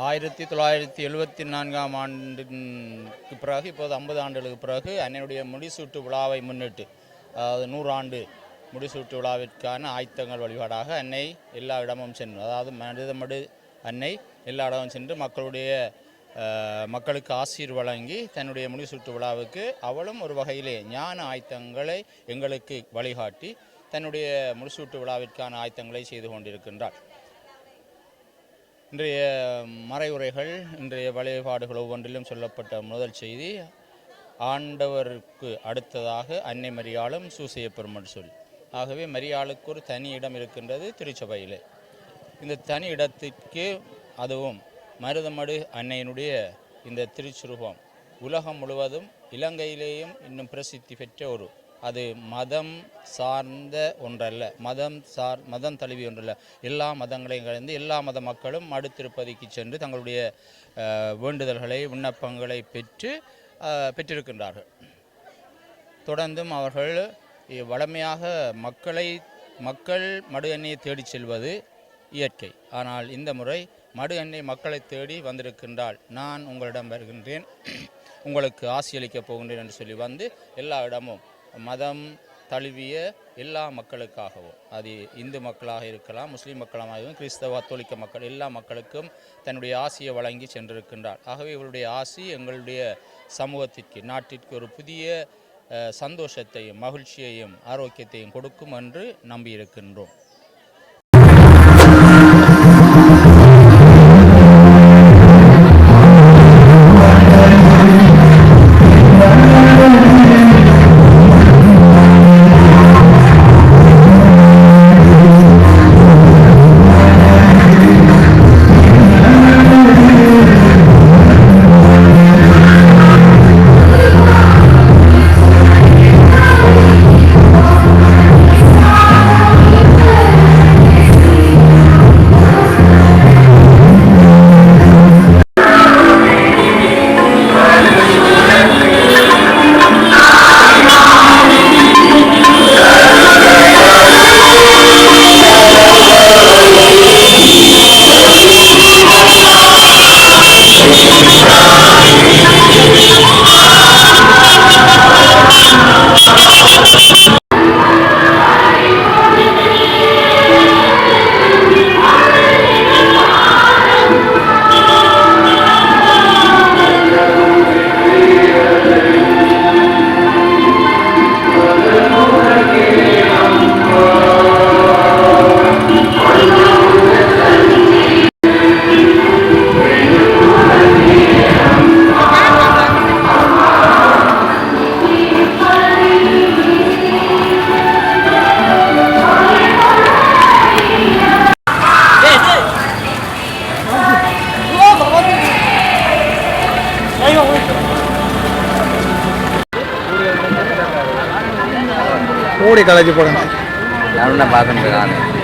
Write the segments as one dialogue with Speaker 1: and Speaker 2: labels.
Speaker 1: ஆயிரத்தி தொள்ளாயிரத்தி எழுபத்தி நான்காம் ஆண்டுக்கு பிறகு இப்போது ஐம்பது ஆண்டுகளுக்கு பிறகு அன்னையுடைய முடிசூட்டு விழாவை முன்னிட்டு அதாவது நூறாண்டு முடிசூட்டு விழாவிற்கான ஆயத்தங்கள் வழிபாடாக அன்னை எல்லா இடமும் சென்று அதாவது மனிதமடு அன்னை எல்லா இடமும் சென்று மக்களுடைய மக்களுக்கு ஆசீர் வழங்கி தன்னுடைய முடிசூட்டு விழாவுக்கு அவளும் ஒரு வகையிலே ஞான ஆயத்தங்களை எங்களுக்கு வழிகாட்டி தன்னுடைய முடிசூட்டு விழாவிற்கான ஆயத்தங்களை செய்து கொண்டிருக்கின்றார் இன்றைய மறைவுரைகள் இன்றைய வழிபாடுகள் ஒவ்வொன்றிலும் சொல்லப்பட்ட முதல் செய்தி ஆண்டவருக்கு அடுத்ததாக அன்னை மரியாளும் சூசைய பெருமன் ஆகவே மரியாளுக்கு ஒரு தனி இடம் இருக்கின்றது திருச்சபையில். இந்த தனி இடத்திற்கு அதுவும் மருதமடு அன்னையினுடைய இந்த திருச்சுருபம் உலகம் முழுவதும் இலங்கையிலேயும் இன்னும் பிரசித்தி பெற்ற ஒரு அது மதம் சார்ந்த ஒன்றல்ல. மதம் சார் மதம் தழுவி ஒன்றல்ல. எல்லா மதங்களையும் கலந்து எல்லா மத மக்களும் மடு திருப்பதிக்கு சென்று தங்களுடைய வேண்டுதல்களை விண்ணப்பங்களை பெற்று பெற்றிருக்கின்றார்கள். தொடர்ந்தும் அவர்கள் வளமையாக வழமையாக மக்களை மக்கள் மடு எண்ணெயை தேடிச் செல்வது இயற்கை. ஆனால் இந்த முறை மடு எண்ணெய் மக்களை தேடி வந்திருக்கின்றால் நான் உங்களிடம் வருகின்றேன். உங்களுக்கு ஆசியளிக்கப் போகின்றேன் என்று சொல்லி வந்து எல்லா இடமும் மதம் தழுவிய எல்லா மக்களுக்காகவும் அது இந்து மக்களாக இருக்கலாம் முஸ்லீம் மக்களாகவும் கிறிஸ்தவ அத்தோலிக்க மக்கள் எல்லா மக்களுக்கும் தன்னுடைய ஆசியை வழங்கி சென்றிருக்கின்றார். ஆகவே இவருடைய ஆசி எங்களுடைய சமூகத்திற்கு நாட்டிற்கு ஒரு புதிய சந்தோஷத்தையும் மகிழ்ச்சியையும் ஆரோக்கியத்தையும் கொடுக்கும் என்று நம்பியிருக்கின்றோம்.
Speaker 2: மூடி கலைச்சி போடுங்க.
Speaker 3: நான் தான்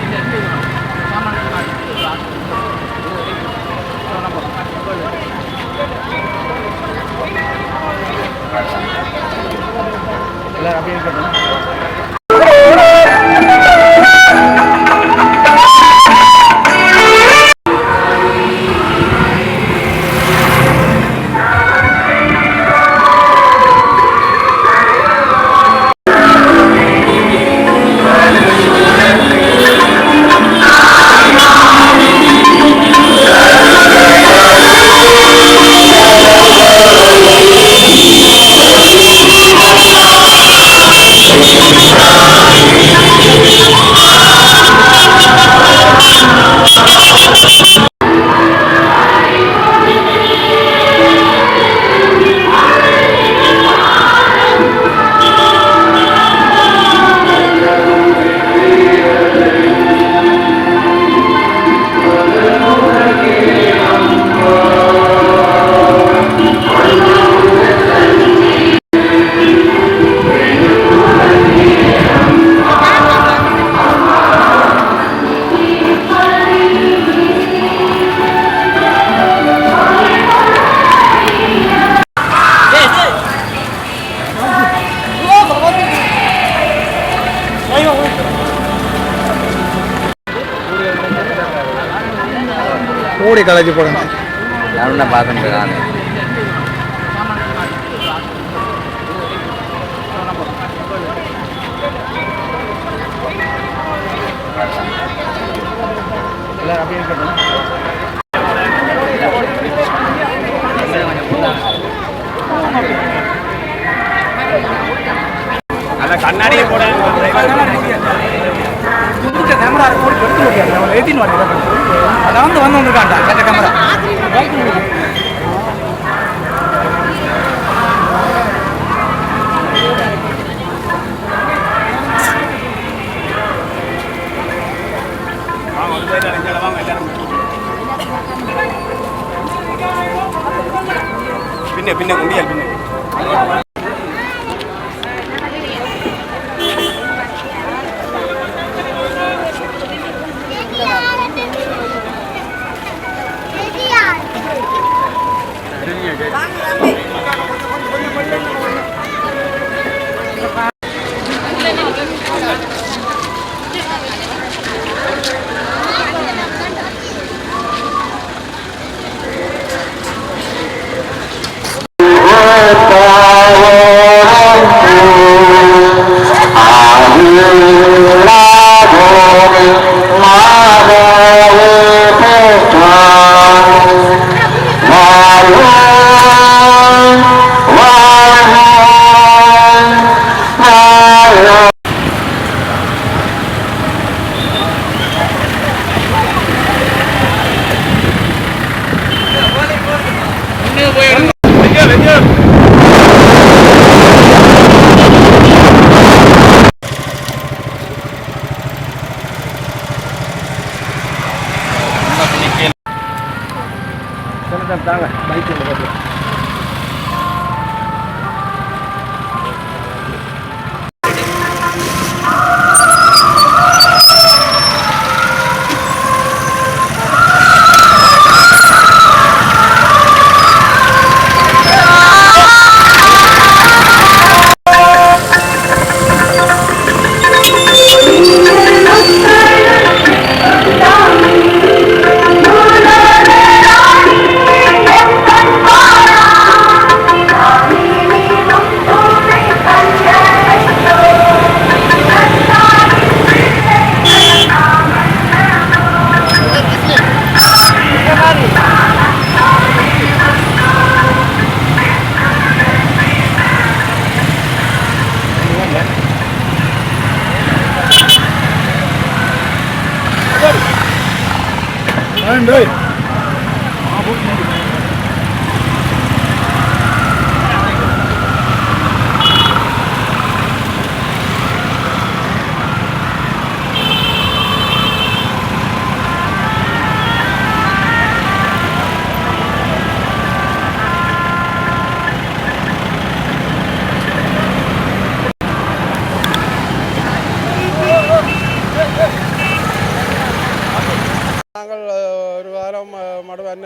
Speaker 2: மூடி கலைச்சி போடுங்க
Speaker 3: யாருன்னா பார்த்துட்டு நானே.
Speaker 2: எல்லாரும் அப்படியே இருக்கட்டும் கேமரா போட்டு எடுத்து முடியாது வாட்டி ஏற்றின்னு வரேன் அதான் வந்து வந்து வந்திருக்கான்டா கேட்ட கேமரா
Speaker 4: பின்ன பின்ன முடியாது பின்ன.
Speaker 2: தாங்க பைக் போட்டு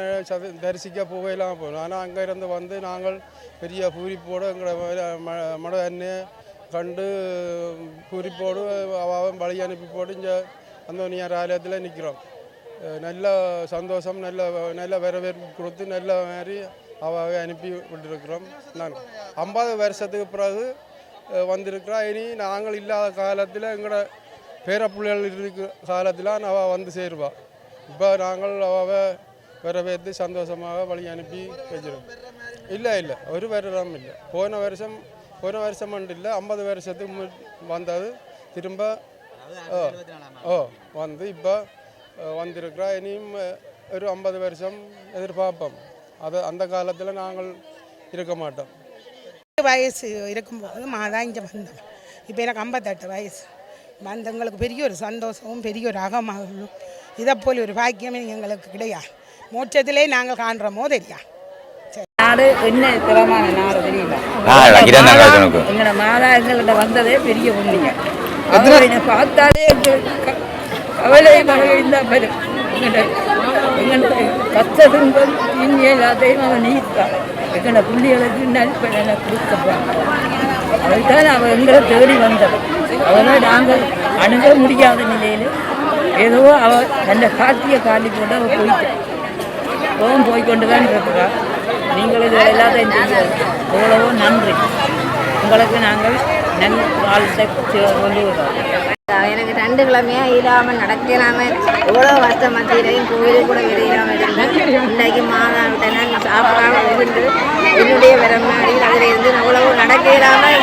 Speaker 5: மடு தரிசிக்க புகையெல்லாம் போகணும் ஆனால் அங்கே இருந்து வந்து நாங்கள் பெரிய பூரிப்போடு எங்களை மட அண்ணன் கண்டு பூரிப்போடு அவன் வழி அனுப்பி போட்டு இங்கே அந்தோனியார் ஆலயத்தில் நிற்கிறோம் நல்ல சந்தோஷம் நல்ல நல்ல வரவேற்பு கொடுத்து நல்ல மாதிரி அவாவை அனுப்பி விட்டுருக்கிறோம். நான் ஐம்பது வருஷத்துக்கு பிறகு வந்திருக்கிறா. இனி நாங்கள் இல்லாத காலத்தில் எங்களோட பேரப்பிள்ளைகள் இருக்கிற காலத்தில் அவள் வந்து சேருவாள் இப்போ நாங்கள் அவாவை வரவேற்று சந்தோஷமாக வழி அனுப்பி வச்சிருக்கோம் இல்லை இல்லை ஒரு வருடம் இல்லை போன வருஷம் போன வருஷம் மட்டும் இல்லை ஐம்பது வருஷத்துக்கு வந்தது திரும்ப ஓ வந்து இப்போ வந்திருக்கிறா இனியும் ஒரு ஐம்பது வருஷம் எதிர்பார்ப்போம் அது அந்த காலத்தில் நாங்கள் இருக்க மாட்டோம்
Speaker 6: வயசு இருக்கும்போது மாதா இங்கே வந்தோம் இப்போ எனக்கு ஐம்பத்தெட்டு வயசு வந்தவங்களுக்கு பெரிய ஒரு சந்தோஷமும் பெரிய ஒரு அகமாகவும் இதை போல ஒரு பாக்கியமே எங்களுக்கு கிடையாது மோட்சத்திலே நாங்கள் காண்றோமோ தெரியா
Speaker 7: நாடு என்ன திறமான நாடு தெரியல. எங்களோட மாதா எங்கள்கிட்ட வந்ததே பெரிய புண்ணியம் அவரை பார்த்தாலே எங்களுக்கு கவலை மழையும் தான் வரும் எங்கள்ட எங்கள்ட கஷ்ட துன்பம் தீமை எல்லாத்தையும் அவன் நீத்தான் எங்களோட பிள்ளைகளுக்கு நல்பலனை கொடுக்கப்பா அவள்தான் அவள் எங்களை தேடி வந்தவள். அவளை நாங்கள் அணுக முடியாத நிலையில் ஏதோ அவ தன்னை காத்திய காலி போட்டு அவள் போயிட்டு அவன் போய்கொண்டு தான் இருக்கிறோம் நீங்கள் இது எல்லாத்தையும் செய்வது எவ்வளவோ நன்றி. உங்களுக்கு நாங்கள் நல் வாழ்த்தை சொல்லுகிறோம்
Speaker 8: எனக்கு ரெண்டு கிழமையா இல்லாமல் நடக்கலாமல் எவ்வளோ வருஷம் மத்தியிலையும் கோயிலுக்கு கூட விரையாமல் இருந்தேன். இன்னைக்கு மாதா விட்டேன் சாப்பிடாம இருந்து என்னுடைய விரமாடி அதில் இருந்து நான் எவ்வளவோ நடக்க இல்லாமல்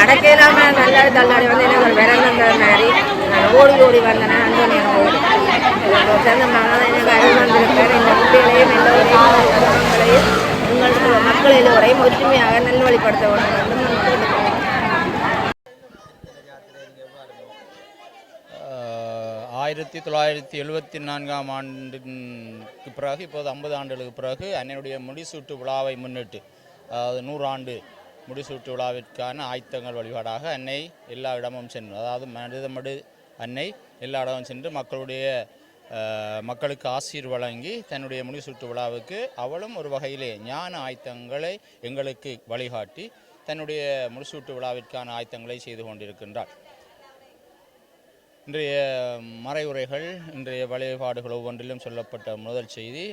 Speaker 8: நடக்க இல்லாமல் தள்ளாடி தள்ளாடி வந்து எனக்கு விரங்கிற மாதிரி நான் ஓடி ஓடி வந்தேன். அந்தோனியா கோயில் சேர்ந்த மகன் எனக்கு அறிவு இந்த குட்டிகளையும் எல்லோரையும் மக்களையும் உங்களுக்கு மக்கள் எல்லோரையும் ஒற்றுமையாக நல்வழிப்படுத்த வேண்டும் என்று நான் கேட்டுக்கொள்கிறேன்.
Speaker 1: ஆயிரத்தி தொள்ளாயிரத்தி எழுபத்தி நான்காம் ஆண்டுக்கு பிறகு இப்போது ஐம்பது ஆண்டுகளுக்கு பிறகு அன்னையுடைய முடிசூட்டு விழாவை முன்னிட்டு அதாவது நூறாண்டு முடிசூட்டு விழாவிற்கான ஆயத்தங்கள் வழிபாடாக அன்னை எல்லா இடமும் சென்று அதாவது மனிதமடு அன்னை எல்லா இடமும் சென்று மக்களுடைய மக்களுக்கு ஆசீர் வழங்கி தன்னுடைய முடிசூட்டு விழாவுக்கு அவளும் ஒரு வகையிலே ஞான ஆயத்தங்களை எங்களுக்கு வழிகாட்டி தன்னுடைய முடிசூட்டு விழாவிற்கான ஆயத்தங்களை செய்து கொண்டிருக்கின்றாள். இன்றைய மறைவுரைகள் இன்றைய வழிபாடுகள் ஒவ்வொன்றிலும் சொல்லப்பட்ட முதல் செய்தி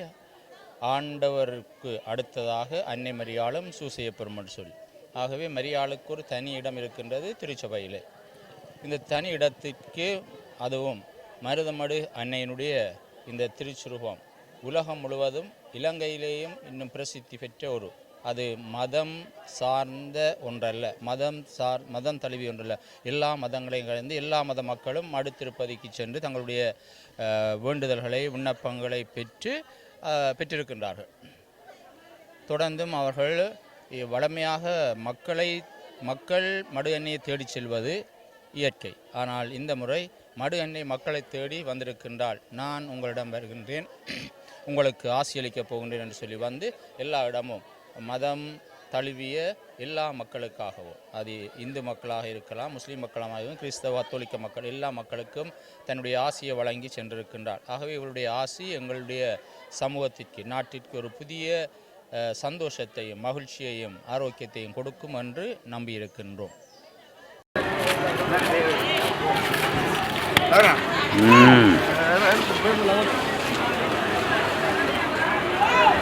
Speaker 1: ஆண்டவருக்கு அடுத்ததாக அன்னை மரியாளும் சூசைய பெருமன் சொல். ஆகவே மரியாளுக்கு ஒரு தனி இடம் இருக்கின்றது திருச்சபையிலே. இந்த தனி இடத்திற்கு அதுவும் மருதமடு அன்னையினுடைய இந்த திருச்சுருவம். உலகம் முழுவதும் இலங்கையிலேயும் இன்னும் பிரசித்தி பெற்ற ஒரு அது மதம் சார்ந்த ஒன்றல்ல. மதம் சார் மதம் தழுவி ஒன்றல்ல. எல்லா மதங்களையும் கலந்து எல்லா மத மக்களும் மடுத்திருப்பதிக்கு சென்று தங்களுடைய வேண்டுதல்களை விண்ணப்பங்களை பெற்று பெற்றிருக்கின்றார்கள். தொடர்ந்தும் அவர்கள் வளமையாக மக்களை மக்கள் மடு எண்ணெயை தேடிச் செல்வது இயற்கை. ஆனால் இந்த முறை மடு எண்ணெய் மக்களை தேடி வந்திருக்கின்றாள். நான் உங்களிடம் வருகின்றேன். உங்களுக்கு ஆசியளிக்கப் போகின்றேன் என்று சொல்லி வந்து எல்லா இடமும் மதம் தழுவிய எல்லா மக்களுக்காகவும் அது இந்து மக்களாக இருக்கலாம் முஸ்லீம் மக்களாகவும் கிறிஸ்தவ அத்தோலிக்க மக்கள் எல்லா மக்களுக்கும் தன்னுடைய ஆசியை வழங்கி சென்றிருக்கின்றார் ஆகவே இவருடைய ஆசி எங்களுடைய சமூகத்திற்கு நாட்டிற்கு ஒரு புதிய சந்தோஷத்தையும் மகிழ்ச்சியையும் ஆரோக்கியத்தையும் கொடுக்கும் என்று நம்பியிருக்கின்றோம்.
Speaker 3: ம்
Speaker 5: வேற